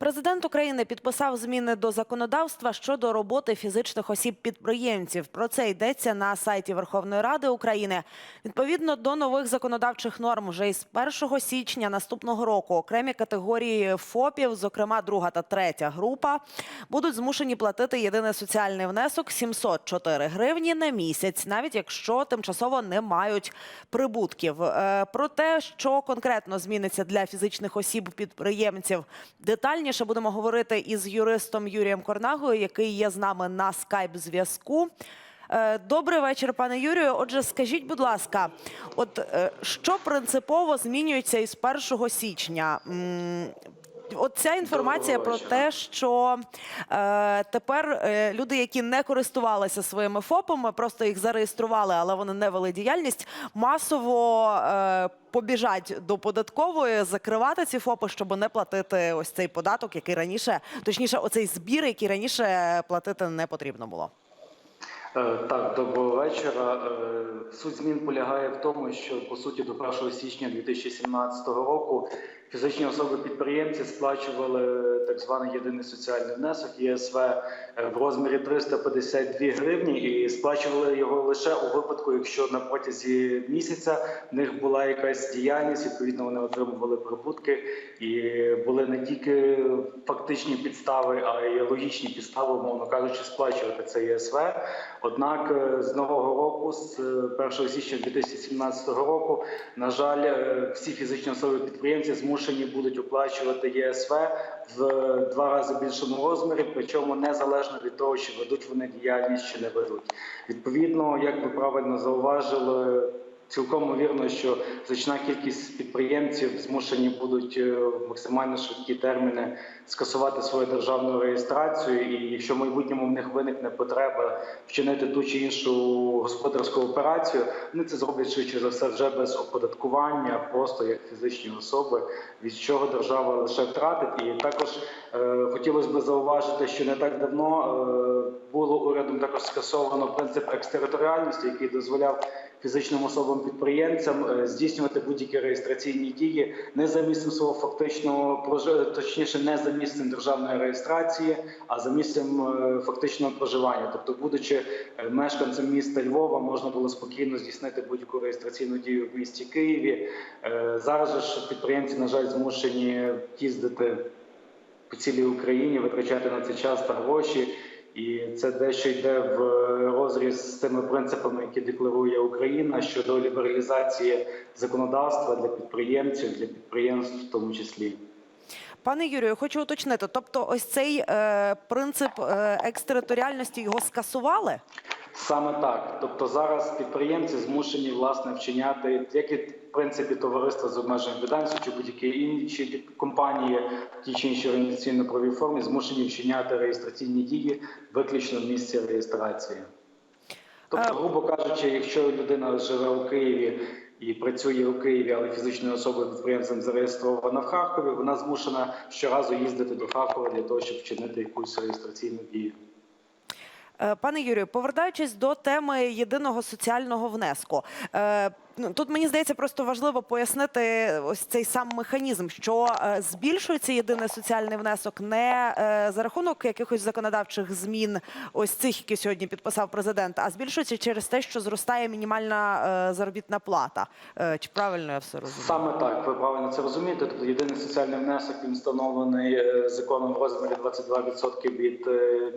Президент України підписав зміни до законодавства щодо роботи фізичних осіб-підприємців. Про це йдеться на сайті Верховної Ради України. Відповідно до нових законодавчих норм, вже із 1 січня наступного року окремі категорії ФОПів, зокрема друга та третя група, будуть змушені платити єдиний соціальний внесок 704 гривні на місяць, навіть якщо тимчасово не мають прибутків. Е, Про те, що конкретно зміниться для фізичних осіб-підприємців, детальніше будемо говорити із юристом Юрієм Корнагою, який є з нами на скайп-зв'язку. Е, Добрий вечір, пане Юрію. Отже, скажіть, будь ласка, от е, що принципово змінюється із 1 січня? От ця інформація про те, що е, тепер е, люди, які не користувалися своїми ФОПами, просто їх зареєстрували, але вони не вели діяльність, масово е, побіжать до податкової закривати ці ФОПи, щоб не платити ось цей податок, який раніше, точніше, оцей збір, який раніше платити не потрібно було. Е, Так, доброго вечора. Е, Суть змін полягає в тому, що по суті до 1 січня 2017 року фізичні особи-підприємці сплачували так званий єдиний соціальний внесок ЄСВ е, в розмірі 352 гривні і сплачували його лише у випадку, якщо на протязі місяця в них була якась діяльність, відповідно вони отримували прибутки і були не тільки фактичні підстави, а й логічні підстави, умовно кажучи, сплачувати це ЄСВ. Однак е, з нового року, з е, 1 січня 2017 року, на жаль, е, всі фізичні особи підприємці змушені будуть оплачувати ЄСВ в два рази більшому розмірі, причому незалежно від того, чи ведуть вони діяльність чи не ведуть. Відповідно, як ви правильно зауважили. Цілком вірно, що значна кількість підприємців змушені будуть е, в максимально швидкі терміни скасувати свою державну реєстрацію. І якщо в майбутньому в них виникне потреба вчинити ту чи іншу господарську операцію, вони це зроблять швидше за все вже без оподаткування, просто як фізичні особи, від чого держава лише втратить. І також хотілося б зауважити, що не так давно е, було урядом також скасовано принцип екстериторіальності, який дозволяв фізичним особам-підприємцям е, здійснювати будь-які реєстраційні дії не за місцем свого фактичного точніше, не за місцем державної реєстрації, а за місцем е, фактичного проживання. Тобто, будучи е, мешканцем міста Львова, можна було спокійно здійснити будь-яку реєстраційну дію в місті Києві. Е, Зараз ж підприємці, на жаль, змушені їздити по цілій Україні, витрачати на це час та гроші. І це дещо йде в розріз з тими принципами, які декларує Україна щодо лібералізації законодавства для підприємців, для підприємств в тому числі. Пане Юрію, хочу уточнити. Тобто, ось цей е, принцип е, екстериторіальності його скасували? Саме так. Тобто зараз підприємці змушені власне вчиняти, як і в принципі товариства з обмеженою відповідальністю чи будь-які інші компанії в тій чи іншій організаційно-правовій формі змушені вчиняти реєстраційні дії виключно в місці реєстрації. Тобто, Е, грубо кажучи, якщо людина живе у Києві і працює у Києві, але фізичною особою підприємцем зареєстрована в Харкові, вона змушена щоразу їздити до Харкова для того, щоб вчинити якусь реєстраційну дію. Е, Пане Юрію, повертаючись до теми єдиного соціального внеску, е, тут мені здається просто важливо пояснити ось цей сам механізм, що е, збільшується єдиний соціальний внесок не е, за рахунок якихось законодавчих змін, ось цих, які сьогодні підписав президент, а збільшується через те, що зростає мінімальна е, заробітна плата. Чи правильно я все розумію? Саме так, ви правильно це розумієте. Тобто єдиний соціальний внесок він встановлений законом в розмірі 22% від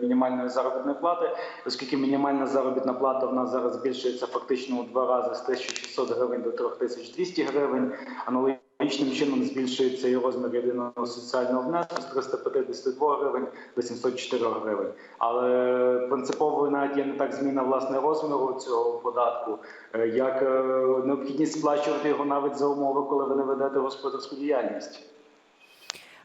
мінімальної заробітної плати, оскільки мінімальна заробітна плата в нас зараз збільшується фактично у два рази з 1600 гривень до 3200 гривень. Аналогічним чином збільшується і розмір єдиного соціального внеску з 352 гривень до 704 гривень. Але принциповою навіть є не так зміна власне розміру цього податку, е, як е, необхідність сплачувати його навіть за умови, коли ви не ведете господарську діяльність.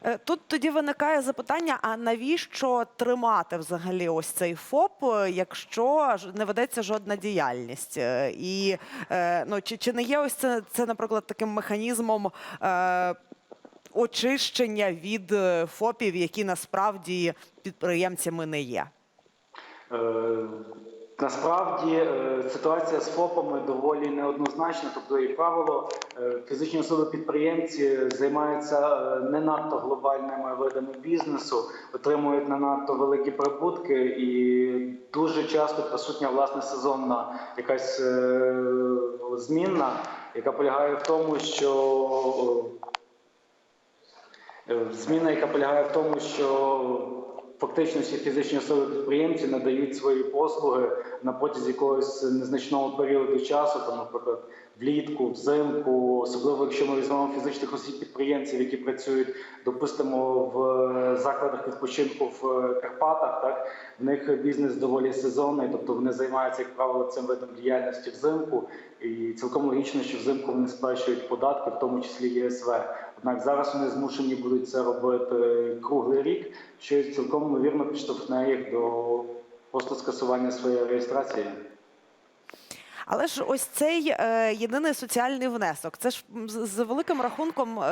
Е, Тут тоді виникає запитання: а навіщо тримати взагалі ось цей ФОП, е, якщо не ведеться жодна діяльність? Е, І ну чи, чи не є ось це, це, наприклад, таким механізмом очищення від ФОПів, які насправді підприємцями не є? Насправді е, ситуація з ФОПами доволі неоднозначна. Тобто, як правило, е, фізичні особи-підприємці займаються е, не надто глобальними видами бізнесу, отримують не надто великі прибутки, і дуже часто присутня власне сезонна якась змінна, яка полягає в тому, що Зміна, яка полягає в тому, що фактично всі фізичні особи підприємці надають свої послуги на протязі якогось незначного періоду часу, там, наприклад, влітку, взимку, особливо якщо ми візьмемо фізичних осіб підприємців, які працюють, допустимо, в е, закладах відпочинку в е, Карпатах, так в них бізнес доволі сезонний, тобто вони займаються, як правило, цим видом діяльності взимку, і цілком логічно, що взимку вони сплачують податки, в тому числі ЄСВ. Однак зараз вони змушені будуть це робити круглий рік, що цілком ймовірно підштовхне їх до просто скасування своєї реєстрації. Але ж ось цей е, єдиний соціальний внесок. Це ж з, великим рахунком е,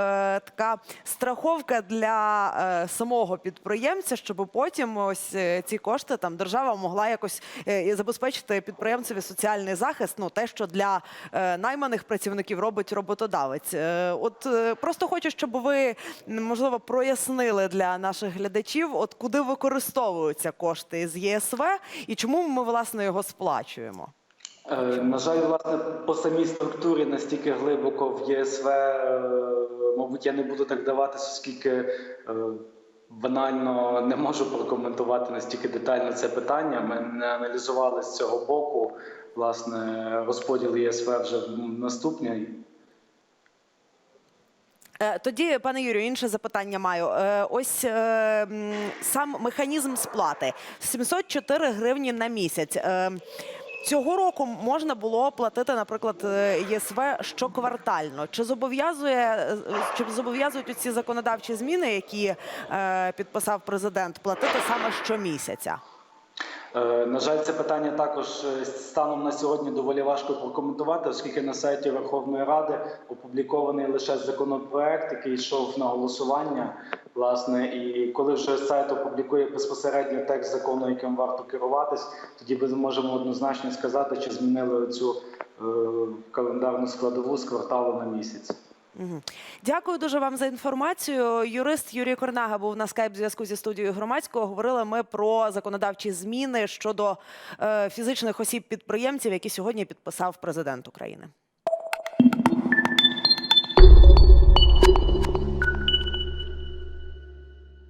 така страховка для е, самого підприємця, щоб потім ось е, ці кошти там держава могла якось е, забезпечити підприємцеві соціальний захист. Ну те, що для е, найманих працівників робить роботодавець. Е, от е, просто хочу, щоб ви можливо прояснили для наших глядачів, от куди використовуються кошти з ЄСВ і чому ми власне його сплачуємо. Е, На жаль, власне, по самій структурі настільки глибоко в ЄСВ, е, мабуть, я не буду так даватися, оскільки е, банально не можу прокоментувати настільки детально це питання. Ми не аналізували з цього боку власне розподіл ЄСВ вже наступний. Тоді, пане Юрію, інше запитання маю. Ось сам механізм сплати 704 гривні на місяць. Цього року можна було платити, наприклад, е, ЄСВ щоквартально. Чи зобов'язує е, чи зобов'язують ці законодавчі зміни, які е, підписав президент, платити саме щомісяця? Е, На жаль, це питання також е, станом на сьогодні доволі важко прокоментувати, оскільки на сайті Верховної Ради опублікований лише законопроект, який йшов на голосування. Власне, і коли вже сайт опублікує безпосередньо текст закону, яким варто керуватись, тоді ми зможемо однозначно сказати, чи змінили цю е, календарну складову з кварталу на місяць. Дякую дуже вам за інформацію. Юрист Юрій Корнага був на скайп зв'язку зі студією громадського. Говорили ми про законодавчі зміни щодо е, фізичних осіб підприємців, які сьогодні підписав президент України.